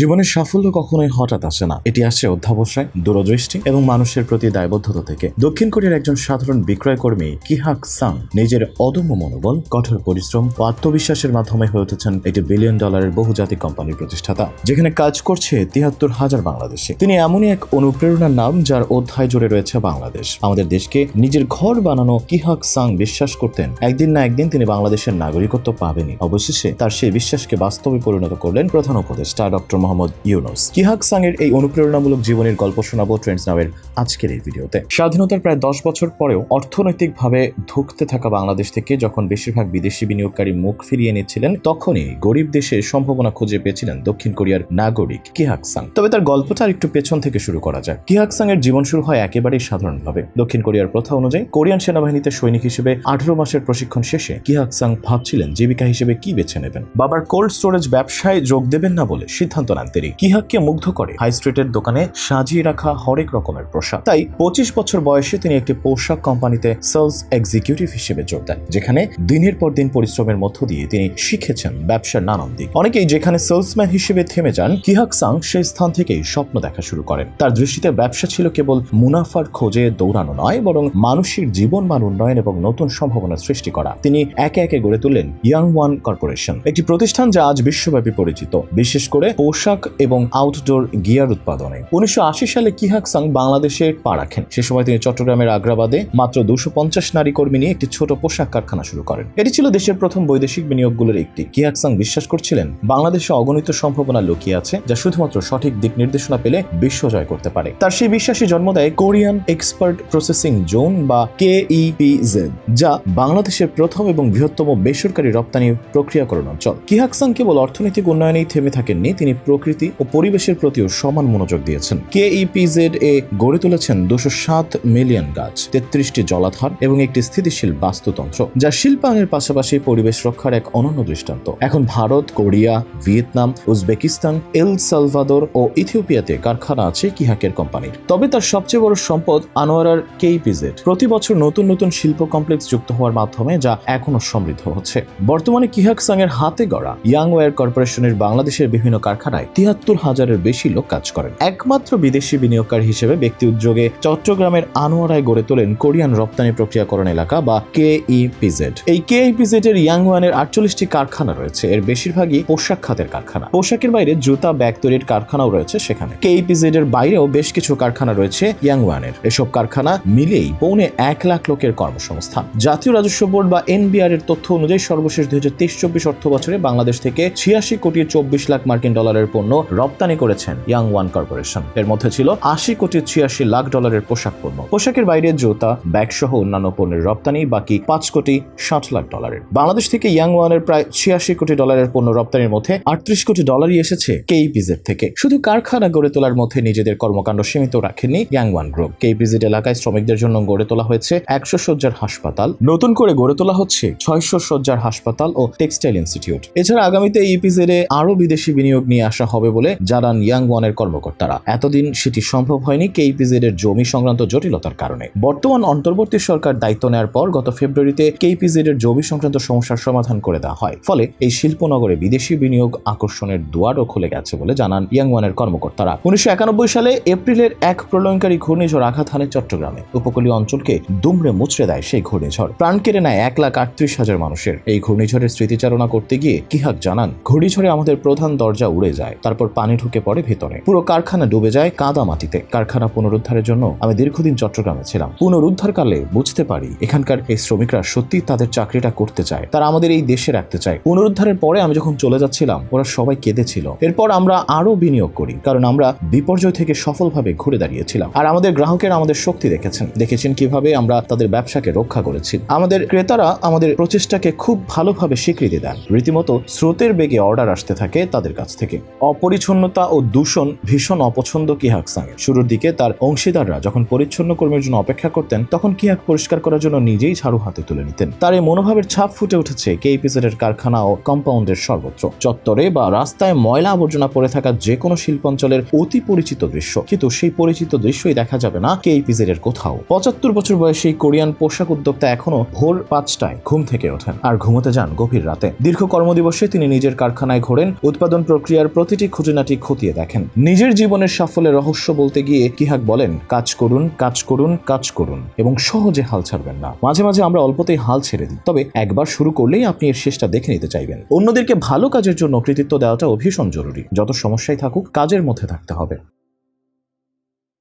জীবনের সাফল্য কখনোই হঠাৎ আসে না। এটি আসে অধ্যাবসায়, দূরদৃষ্টি এবং মানুষের প্রতি দায়বদ্ধতা থেকে। দক্ষিণ কোরিয়ার একজন সাধারণ বিক্রয় কর্মী কিহাক সাং, নিজের অদম্য মনোবল, কঠোর পরিশ্রম ও আত্মবিশ্বাসের মাধ্যমে হয়ে উঠেছেন একটি বিলিয়ন ডলারের বহুজাতিক কোম্পানির প্রতিষ্ঠাতা। যেখানে কাজ করছে তিয়াত্তর হাজার বাংলাদেশে। তিনি এমনই এক অনুপ্রেরণার নাম যার অধ্যায় জুড়ে রয়েছে বাংলাদেশ। আমাদের দেশকে নিজের ঘর বানানো কিহাক সাং বিশ্বাস করতেন। একদিন না একদিন তিনি বাংলাদেশের নাগরিকত্ব পাবেনই। অবশেষে তার সেই বিশ্বাসকে বাস্তবে পরিণত করলেন প্রধান উপদেষ্টা doctor Mohammad Yunus. Kihak Sung এর এই অনুপ্রেরণামূলক জীবনের গল্প শোনাবো ট্রেন্ডস নামের আজকের এই ভিডিওতে। স্বাধীনতার প্রায় দশ বছর পরেও অর্থনৈতিকভাবে ধুঁকতে থাকা বাংলাদেশ থেকে যখন বেশিরভাগ বিদেশি বিনিয়োগকারী মুখ ফিরিয়ে নিচ্ছিলেন, তখনই গরিব দেশে সম্ভাবনা খুঁজে পেয়েছিলেন দক্ষিণ কোরিয়ার নাগরিক কিহাক সাং। তবে তার গল্পটা একটু পেছন থেকে শুরু করা যায় কিহাক সাং এর জীবন শুরু হয় একেবারেই সাধারণভাবে। দক্ষিণ কোরিয়ার প্রথা অনুযায়ী কোরিয়ান সেনাবাহিনীতে সৈনিক হিসেবে আঠারো মাসের প্রশিক্ষণ শেষে কিহাক সাং ভাবছিলেন জীবিকা হিসেবে কি বেছে নেবেন? বাবার কোল্ড স্টোরেজ ব্যবসায় যোগ দেবেন না বলে সিদ্ধান্ত তিনি কিহাককে মুগ্ধ করে হাই স্ট্রিটের দোকানে সাজিয়ে রাখা হরেক রকমের পোশাক। তাই পঁচিশ বছর বয়সে তিনি একটি পোশাক কোম্পানিতে সেলস এক্সিকিউটিভ হিসেবে যোগ দেন, যেখানে দিনের পর দিন পরিশ্রমের মধ্য দিয়ে তিনি শিখেছেন ব্যবসার নানান দিক অনেকেই যেখানে সেলসম্যান হিসেবে থেমে যান কিহাক সাং সেই স্থান থেকেই স্বপ্ন দেখা শুরু করেন। তার দৃষ্টিতে ব্যবসা ছিল কেবল মুনাফার খোঁজে দৌড়ানো নয়, বরং মানুষের জীবন মান উন্নয়ন এবং নতুন সম্ভাবনা সৃষ্টি করা। তিনি একে একে গড়ে তুললেন ইয়াং ওয়ান কর্পোরেশন। একটি প্রতিষ্ঠান যা আজ বিশ্বব্যাপী পরিচিত। বিশেষ করে পোশাক এবং আউটডোর গিয়ার উৎপাদনে। উনিশশো আশি সালে কিহাক সাং বাংলাদেশে পা রাখেন? সে সময় তিনি চট্টগ্রামের আগ্রাবাদে মাত্র দুশো পঞ্চাশ নারী কর্মী নিয়ে একটি ছোট পোশাক কারখানা শুরু করেন। এটি ছিল দেশের প্রথম বৈদেশিক বিনিয়োগগুলোর একটি। কিহাক সাং বিশ্বাস করছিলেন? বাংলাদেশে অগণিত সম্ভাবনা লুকিয়ে আছে, যা শুধুমাত্র সঠিক দিক নির্দেশনা পেলে বিশ্ব জয় করতে পারে। তার সেই বিশ্বাসই জন্ম দেয় কোরিয়ান এক্সপার্ট প্রসেসিং জোন বা কেইপিজেড যা বাংলাদেশের প্রথম এবং বৃহত্তম বেসরকারি রপ্তানি প্রক্রিয়াকরণ অঞ্চল। কিহাক সাং কেবল অর্থনৈতিক উন্নয়নেই থেমে থাকেননি, তিনি প্রকৃতি ও পরিবেশের প্রতিও সমান মনোযোগ দিয়েছেন। কেইপিজেড এ গড়ে তুলেছেন দুশো সাত মিলিয়ন গাছ, তেত্রিশটি জলাধার এবং একটি স্থিতিশীল বাস্তুতন্ত্র, যা শিল্পায়নের পাশাপাশি পরিবেশ রক্ষার এক অনন্য দৃষ্টান্ত। এখন Bharat, Korea, Vietnam, Uzbekistan, El Salvador ও ইথিওপিয়াতে কারখানা আছে কিহাকের কোম্পানির তবে তার সবচেয়ে বড় সম্পদ আনোয়ারার কেইপিজেড। প্রতি বছর নতুন নতুন শিল্প কমপ্লেক্স যুক্ত হওয়ার মাধ্যমে যা এখনও সমৃদ্ধ হচ্ছে। বর্তমানে কিহাক সাং এর হাতে গড়া ইয়াং ওয়্যার কর্পোরেশনের বাংলাদেশের বিভিন্ন কারখানায় তিয়াত্তর হাজারের বেশি লোক কাজ করেন। একমাত্র বিদেশি বিনিয়োগকারী হিসেবে ব্যক্তি উদ্যোগে চট্টগ্রামের আনোয়ারায় গড়ে তোলেন কোরিয়ান রপ্তানি প্রক্রিয়াকরণ এলাকা বা কেইপিজেড। এই কেইপিজেড এর ইয়াং ওয়ানের আটচল্লিশটি কারখানা রয়েছে। এর বেশিরভাগই পোশাক খাতের কারখানা। পোশাকের বাইরে জুতা, ব্যাগ তৈরির কারখানাও রয়েছে সেখানে। কেইপিজেড এর বাইরেও বেশ কিছু কারখানা রয়েছে ইয়াং ওয়ানের এসব কারখানা মিলেই পৌনে এক লাখ লোকের কর্মসংস্থান। জাতীয় রাজস্ব বোর্ড বা এনবিআর এর তথ্য অনুযায়ী সর্বশেষ দুই হাজার তেইশ চব্বিশ অর্থ বছরে বাংলাদেশ থেকে ছিয়াশি কোটি চব্বিশ লাখ মার্কিন ডলারের পণ্য রপ্তানি করেছেন ইয়াং ওয়ান কর্পোরেশন। এর মধ্যে ছিল আশি কোটি ছিয়াশি লাখ ডলারের পোশাক পণ্য। পোশাকের বাইরে জুতা ব্যাগ সহ অন্যান্য পণ্যের রপ্তানি, বাকি পাঁচ কোটি ষাট লাখ ডলারের। বাংলাদেশ থেকে ইয়াং ওয়ানের প্রায় ছিয়াশি কোটি ডলারের পণ্য রপ্তানির মধ্যে আটত্রিশ কোটি ডলারই এসেছে কেইপিজেড থেকে। শুধু কারখানা গড়ে তোলার মধ্যে নিজেদের কর্মকাণ্ড সীমিত রাখেনি ইয়াং ওয়ান গ্রুপ। কেইপিজেড এলাকায় শ্রমিকদের জন্য গড়ে তোলা হয়েছে একশো সজ্জার হাসপাতাল। নতুন করে গড়ে তোলা হচ্ছে ছয়শো সজ্জার হাসপাতাল ও টেক্সটাইল ইনস্টিটিউট। এছাড়া আগামীতে ইপিজেড আরও বিদেশি বিনিয়োগ নিয়ে আসা হবে বলে জানান ইয়াং ওয়ানের কর্মকর্তারা। এতদিন সেটি সম্ভব হয়নি কেইপিজেড এর জমি সংক্রান্ত জটিলতার কারণে। বর্তমান অন্তর্বর্তী সরকার দায়িত্ব নেওয়ার পর গত ফেব্রুয়ারিতে কেইপিজেড এর জমি সংক্রান্ত সমস্যার সমাধান করে দেওয়া হয়। ফলে এই শিল্পনগরে বিদেশি বিনিয়োগ আকর্ষণের দুয়ারও খুলে গেছে বলে জানান ইয়াং ওয়ানের কর্মকর্তারা। উনিশশো একানব্বই সালে এপ্রিলের এক প্রলয়ঙ্কারী ঘূর্ণিঝড় আঘাত হানে চট্টগ্রামে। উপকূলীয় অঞ্চলকে দুমড়ে মুচড়ে দেয় সেই ঘূর্ণিঝড়। প্রাণ কেড়ে নেয় এক লাখ আটত্রিশ হাজার মানুষের। এই ঘূর্ণিঝড়ের স্মৃতিচারণা করতে গিয়ে কিহাক জানান? ঘূর্ণিঝড়ে আমাদের প্রধান দরজা উড়ে যায়। তারপর পানি ঢুকে পড়ে ভেতরে। পুরো কারখানা ডুবে যায় কাদা মাটিতে। কারখানা পুনরুদ্ধারের জন্য আমি দীর্ঘদিন চট্টগ্রামে ছিলাম। পুনরুদ্ধারকালে বুঝতে পারি, এখানকার এই শ্রমিকরা সত্যি তাদের চাকরিটা করতে চায়। তারা আমাদের এই দেশে রাখতে চায়। পুনরুদ্ধারের পরে আমি যখন চলে যাচ্ছিলাম, ওরা সবাই কেঁদেছিল। এরপর আমরা আরও বিনিয়োগ করি, কারণ আমরা বিপর্যয় থেকে সফলভাবে ঘুরে দাঁড়িয়েছিলাম। আর আমাদের গ্রাহকেরা আমাদের শক্তি দেখেছেন। দেখেছেন কীভাবে আমরা তাদের ব্যবসাকে রক্ষা করেছি। আমাদের ক্রেতারা আমাদের প্রচেষ্টাকে খুব ভালোভাবে স্বীকৃতি দেন। রীতিমতো স্রোতের বেগে অর্ডার আসতে থাকে তাদের কাছ থেকে। অপরিচ্ছন্নতা ও দূষণ ভীষণ অপছন্দ কিহাক সাংয়ের শুরুর দিকে তার অংশীদাররা যখন পরিচ্ছন্ন কর্মের জন্য অপেক্ষা করতেন, তখন কিহাক পরিষ্কার করার জন্য নিজেই ঝাড়ু হাতে তুলে নিতেন। তার এই মনোভাবের ছাপ ফুটে উঠেছে কেইপিজেডের কারখানা ও কম্পাউন্ডের সর্বত্র। চত্বরে বা রাস্তায় ময়লা আবর্জনা পড়ে থাকা যে কোনো শিল্পাঞ্চলের অতি পরিচিত দৃশ্য। কিন্তু সেই পরিচিত দৃশ্যই দেখা যাবে না কেইপিজেড এর কোথাও। পঁচাত্তর বছর বয়সী কোরিয়ান পোশাক উদ্যোক্তা এখনও ভোর পাঁচটায় ঘুম থেকে ওঠেন। আর ঘুমোতে যান গভীর রাতে। দীর্ঘ কর্মদিবসে তিনি নিজের কারখানায় ঘোরেন। উৎপাদন প্রক্রিয়ার প্রতি প্রতিটি খুঁটিনাটি খতিয়ে দেখেন। নিজের জীবনের সাফল্যের রহস্য বলতে গিয়ে কিহাক বলেন, কাজ করুন কাজ করুন কাজ করুন, এবং সহজে হাল ছাড়বেন না। মাঝে মাঝে আমরা অল্পতেই হাল ছেড়ে দিই, তবে একবার শুরু করলেই আপনি এর শেষটা দেখে নিতে চাইবেন। অন্যদেরকে ভালো কাজের জন্য কৃতিত্ব দেওয়াটাও ভীষণ জরুরি। যত সমস্যাই থাকুক, কাজের মধ্যে থাকতে হবে।